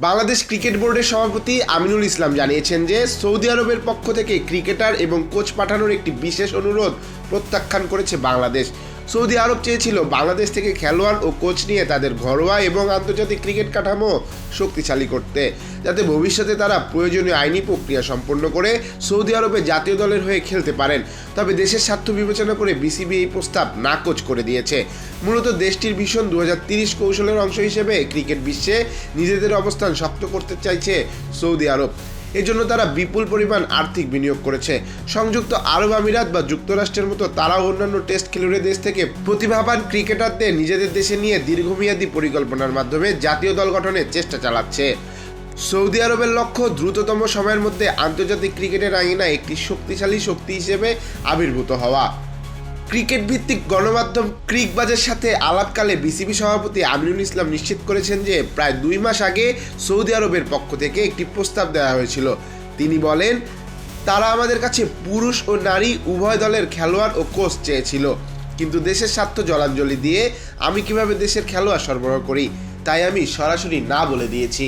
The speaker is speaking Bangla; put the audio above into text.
বাংলাদেশ ক্রিকেট বোর্ডের সভাপতি আমিনুল ইসলাম জানিয়েছেন যে সৌদি আরবের পক্ষ থেকে ক্রিকেটার এবং কোচ পাঠানোর একটি বিশেষ অনুরোধ প্রত্যাখ্যান করেছে বাংলাদেশ। সৌদি আরব চেয়েছিল বাংলাদেশ থেকে খেলোয়াড় ও কোচ নিয়ে তাদের ঘরোয়া এবং আন্তর্জাতিক ক্রিকেট কাঠামো শক্তিশালী করতে, যাতে ভবিষ্যতে তারা প্রয়োজনীয় আইনি প্রক্রিয়া সম্পন্ন করে সৌদি আরবে জাতীয় দলের হয়ে খেলতে পারেন। তবে দেশের স্বার্থ বিবেচনা করে বিসিবি এই প্রস্তাব নাকচ করে দিয়েছে। মূলত দেশটির ভীষণ দু কৌশলের অংশ হিসেবে ক্রিকেট বিশ্বে নিজেদের অবস্থান শক্ত করতে চাইছে সৌদি আরব। এজন্য তারা বিপুল পরিমাণ আর্থিক বিনিয়োগ করেছে। সংযুক্ত আরব আমিরাত বা যুক্তরাষ্ট্রের মতো তারাও অন্যান্য টেস্ট খেলুড়ে দেশ থেকে প্রতিভাবান ক্রিকেটারদের নিজেদের দেশে নিয়ে দীর্ঘমেয়াদী পরিকল্পনার মাধ্যমে জাতীয় দল গঠনের চেষ্টা চালাচ্ছে। সৌদি আরবের লক্ষ্য দ্রুততম সময়ের মধ্যে আন্তর্জাতিক ক্রিকেটের আঙিনা একটি শক্তিশালী শক্তি হিসেবে আবির্ভূত হওয়া। ক্রিকেট ভিত্তিক গণমাধ্যম ক্রিকবাজের সাথে আলাপকালে বিসিবি সভাপতি আমিনুল ইসলাম নিশ্চিত করেছেন যে প্রায় দুই মাস আগে সৌদি আরবের পক্ষ থেকে একটি প্রস্তাব দেওয়া হয়েছিল। তিনি বলেন, তারা আমাদের কাছে পুরুষ ও নারী উভয় দলের খেলোয়াড় ও কোচ চেয়েছিল, কিন্তু দেশের স্বার্থ জলাঞ্জলি দিয়ে আমি কীভাবে দেশের খেলোয়াড় সরবরাহ করি, তাই আমি সরাসরি না বলে দিয়েছি।